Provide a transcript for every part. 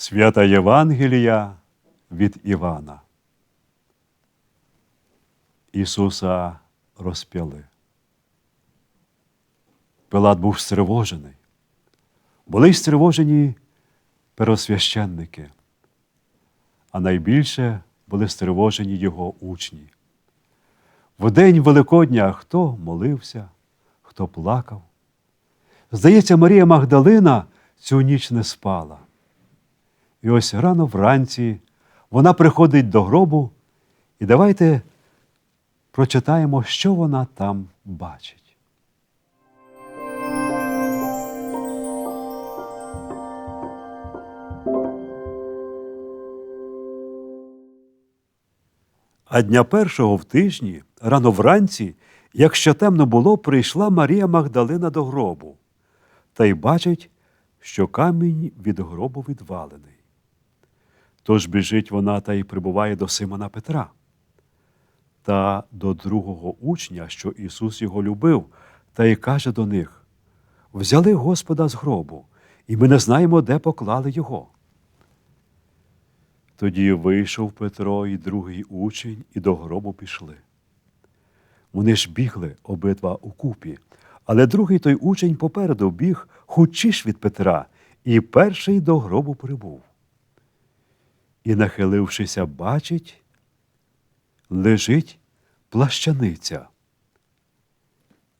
Свята Євангелія від Івана. Ісуса розп'яли. Пилат був стривожений. Були й стривожені первосвященники, а найбільше були стривожені його учні. В день Великодня хто молився, хто плакав. Здається, Марія Магдалина цю ніч не спала. І ось рано вранці вона приходить до гробу, і давайте прочитаємо, що вона там бачить. А дня першого в тижні, рано вранці, як ще темно було, прийшла Марія Магдалина до гробу та й бачить, що камінь від гробу відвалений. Тож біжить вона та й прибуває до Симона Петра та до другого учня, що Ісус його любив, та й каже до них: Взяли Господа з гробу, і ми не знаємо, де поклали його. Тоді вийшов Петро і другий учень, і до гробу пішли. Вони ж бігли обидва укупі, але другий той учень попереду біг хучіш від Петра, і перший до гробу прибув. І, нахилившися, бачить, лежить плащаниця.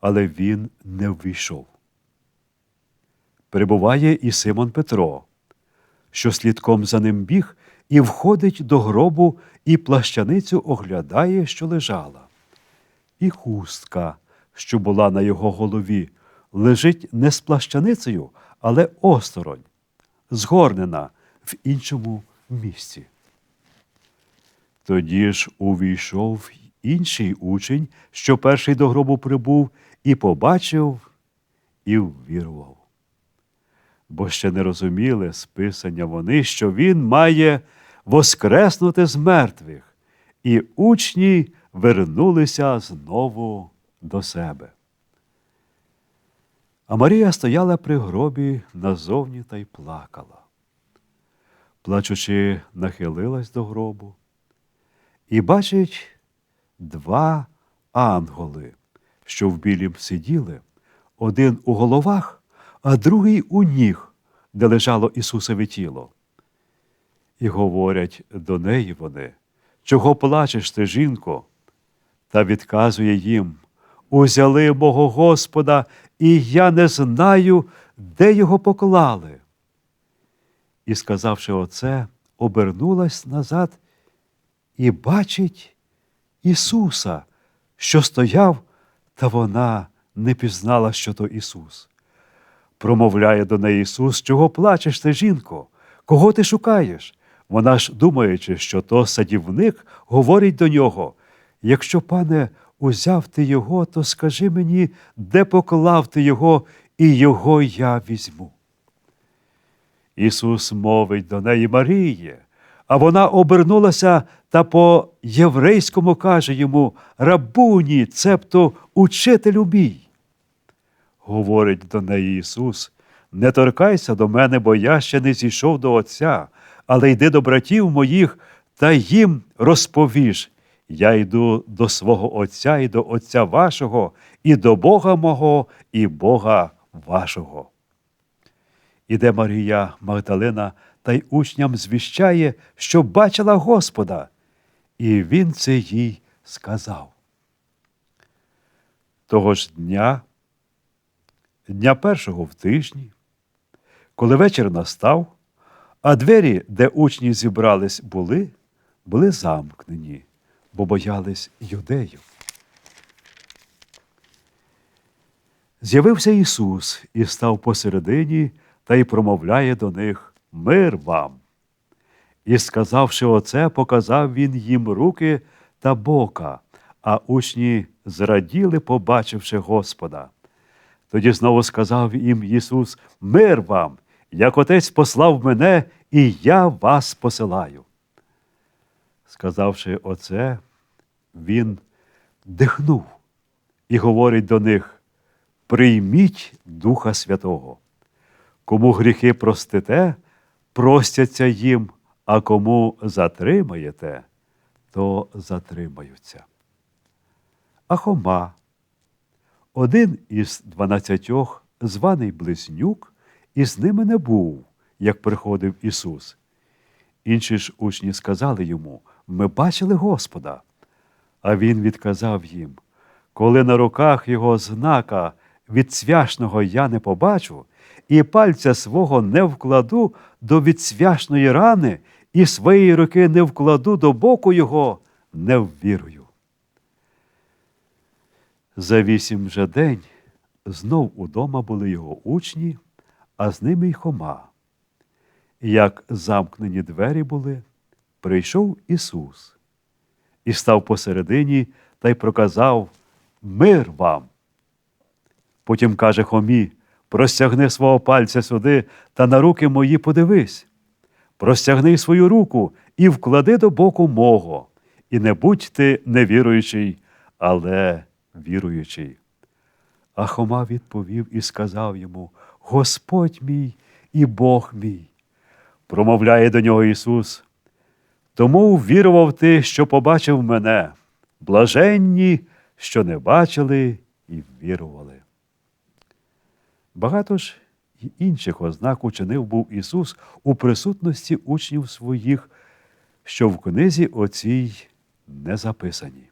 Але він не ввійшов. Перебуває і Симон Петро, що слідком за ним біг, і входить до гробу, і плащаницю оглядає, що лежала. І хустка, що була на його голові, лежить не з плащаницею, але осторонь, згорнена в іншому місці. Тоді ж увійшов інший учень, що перший до гробу прибув, і побачив, і ввірував. Бо ще не розуміли списання вони, що він має воскреснути з мертвих, і учні вернулися знову до себе. А Марія стояла при гробі назовні та й плакала. Плачучи, нахилилась до гробу і бачить два ангели, що в білім сиділи, один у головах, а другий у ніг, де лежало Ісусове тіло. І говорять до неї вони, чого плачеш ти, жінко? Та відказує їм, узяли мого Господа, і я не знаю, де його поклали. І, сказавши оце, обернулась назад і бачить Ісуса, що стояв, та вона не пізнала, що то Ісус. Промовляє до неї Ісус, чого плачеш ти, жінко? Кого ти шукаєш? Вона ж, думаючи, що то садівник, говорить до нього: Якщо, пане, узяв ти його, то скажи мені, де поклав ти його, і його я візьму. Ісус мовить до неї Маріє, а вона обернулася та по єврейському каже йому Рабуні, цебто учителю мій. Говорить до неї Ісус, не торкайся до мене, бо я ще не зійшов до Отця, але йди до братів моїх та їм розповіш. Я йду до свого Отця і до Отця вашого, і до Бога мого, і Бога вашого. Іде Марія Магдалина та й учням звіщає, що бачила Господа, і він це їй сказав. Того ж дня, дня першого в тижні, коли вечір настав, а двері, де учні зібрались, були, були замкнені, бо боялись юдеїв. З'явився Ісус і став посередині та й промовляє до них Мир вам. І, сказавши оце, показав він їм руки та бока, а учні зраділи, побачивши Господа. Тоді знову сказав їм Ісус Мир вам, як Отець послав мене, і я вас посилаю. Сказавши оце, Він дихнув і говорить до них: Прийміть Духа Святого. Кому гріхи простите, простяться їм, а кому затримаєте, то затримаються. А Хома, один із дванадцятьох, званий Близнюк, із ними не був, як приходив Ісус. Інші ж учні сказали йому: Ми бачили Господа. А він відказав їм: Коли на руках його знака від цвяшного я не побачу, і пальця свого не вкладу до відцвяшної рани, і своєї руки не вкладу до боку його, не ввірую. За вісім же день знов удома були його учні, а з ними й Хома. Як замкнені двері були, прийшов Ісус і став посередині та й проказав Мир вам. Потім каже Хомі, простягни свого пальця сюди та на руки мої подивись. Простягни свою руку і вклади до боку мого, і не будь ти невіруючий, але віруючий. А Хома відповів і сказав йому: Господь мій і Бог мій. Промовляє до нього Ісус. Тому ввірував ти, що побачив мене, блаженні, що не бачили і ввірували. Багато ж інших ознак учинив був Ісус у присутності учнів своїх, що в книзі оцій не записані.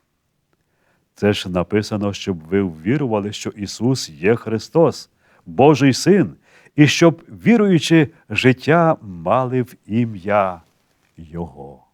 Це ж написано, щоб ви ввірували, що Ісус є Христос, Божий Син, і щоб, віруючи, життя мали в ім'я Його.